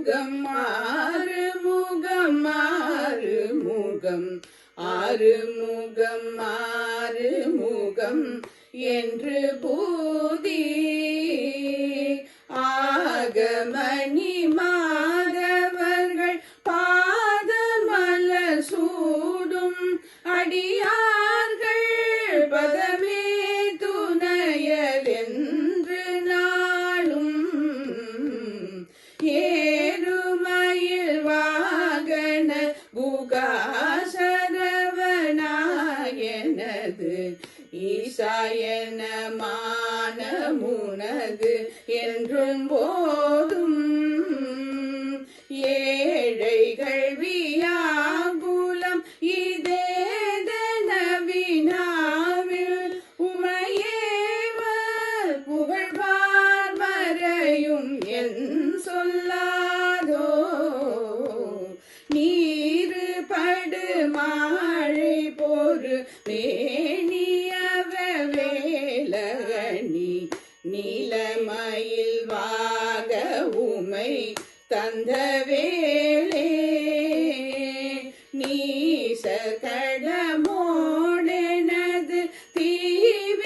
முகம் ஆறு முகம் ஆறு முகம். ஆறு முகம் ஆறு முகம் என்று பூதி. ஆகமணி மாதவர்கள் பாதமல சூடும் அடியா குகாசரவனாயனது ஈசாயன மானமுனது என்றும் போதும். ஏழைகள் வியாகுலம் இதேதனவினாவில் உமையேவர் புகழ்வார் வரையும் என் சொல்லாதோ. நீரு படு மாழை பொறு மேனியவ நீலமயில் வாக உமை தந்த வேளே. நீச கடமோடனது தீவினையெல்லாம்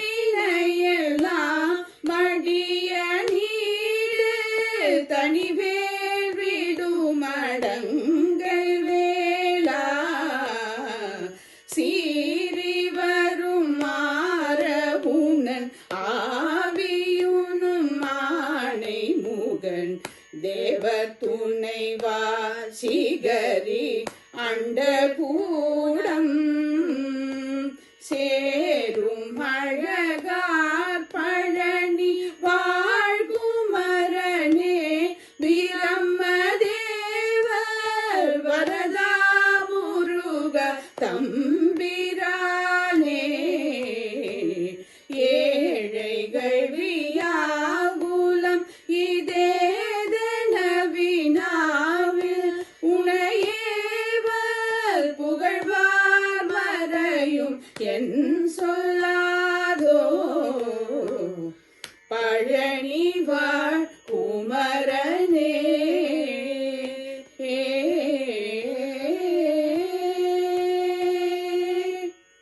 மடிய நீடு. தனிவேல் விடுமடங்கு முகன் தேவ துணைவா சிகரி அண்ட கூடம் சே சொல்லாதோ? பழனி வாழ் குமர